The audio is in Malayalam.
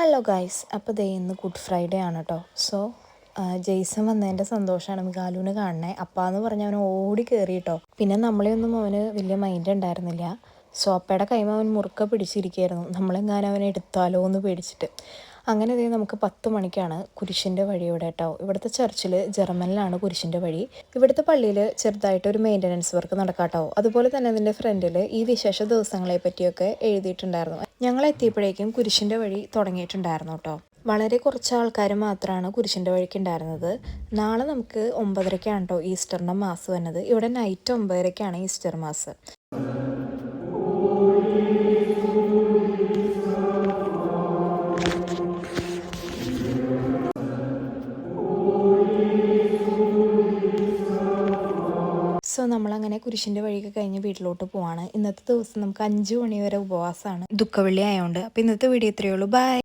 ഹലോ ഗൈസ് അപ്പോൾ ദേ ഇന്ന് ഗുഡ് ഫ്രൈഡേ ആണ് കേട്ടോ സോ ജെയ്സൺ വന്നതിന്റെ സന്തോഷമാണ് മികാലുവിന് കാണണേ അപ്പാന്ന് പറഞ്ഞ് അവൻ ഓടി കയറി കേട്ടോ പിന്നെ നമ്മളെ ഒന്നും അവന് വലിയ മൈൻഡ് ഉണ്ടായിരുന്നില്ല. സോ അപ്പയുടെ കൈമ അവൻ മുറുക്ക പിടിച്ചിരിക്കുകയായിരുന്നു നമ്മളെങ്ങാനും അവനെ എടുത്താലോ എന്ന് പേടിച്ചിട്ട്. അങ്ങനെ ഇതേ നമുക്ക് പത്ത് മണിക്കാണ് കുരിശിന്റെ വഴി ഇവിടെ കേട്ടോ. ഇവിടുത്തെ ചർച്ചിൽ ജർമ്മനിലാണ് കുരിശിന്റെ വഴി. ഇവിടുത്തെ പള്ളിയിൽ ചെറുതായിട്ട് ഒരു മെയിന്റനൻസ് വർക്ക് നടക്കാട്ടോ അതുപോലെ തന്നെ അതിന്റെ ഫ്രണ്ടിൽ ഈ വിശേഷ ദിവസങ്ങളെ പറ്റിയൊക്കെ എഴുതിയിട്ടുണ്ടായിരുന്നു. ഞങ്ങൾ എത്തിയപ്പോഴേക്കും കുരിശിന്റെ വഴി തുടങ്ങിയിട്ടുണ്ടായിരുന്നു കേട്ടോ വളരെ കുറച്ച് ആൾക്കാർ മാത്രമാണ് കുരിശിന്റെ വഴിക്ക് ഉണ്ടായിരുന്നത്. നാളെ നമുക്ക് ഒമ്പതരയ്ക്കാണ് കേട്ടോ ഈസ്റ്ററിന്റെ മാസ് വന്നത്. ഇവിടെ നൈറ്റ് ഒമ്പതരയ്ക്കാണ് ഈസ്റ്റർ മാസ്. സോ നമ്മളങ്ങനെ കുരിശിന്റെ വഴിയൊക്കെ കഴിഞ്ഞ് വീട്ടിലോട്ട് പോവാണ്. ഇന്നത്തെ ദിവസം നമുക്ക് അഞ്ച് മണി വരെ ഉപവാസമാണ്. ദുഃഖവെള്ളി ആയതുകൊണ്ട് അപ്പോൾ ഇന്നത്തെ വീഡിയോ ഇത്രയേ ഉള്ളൂ. ബൈ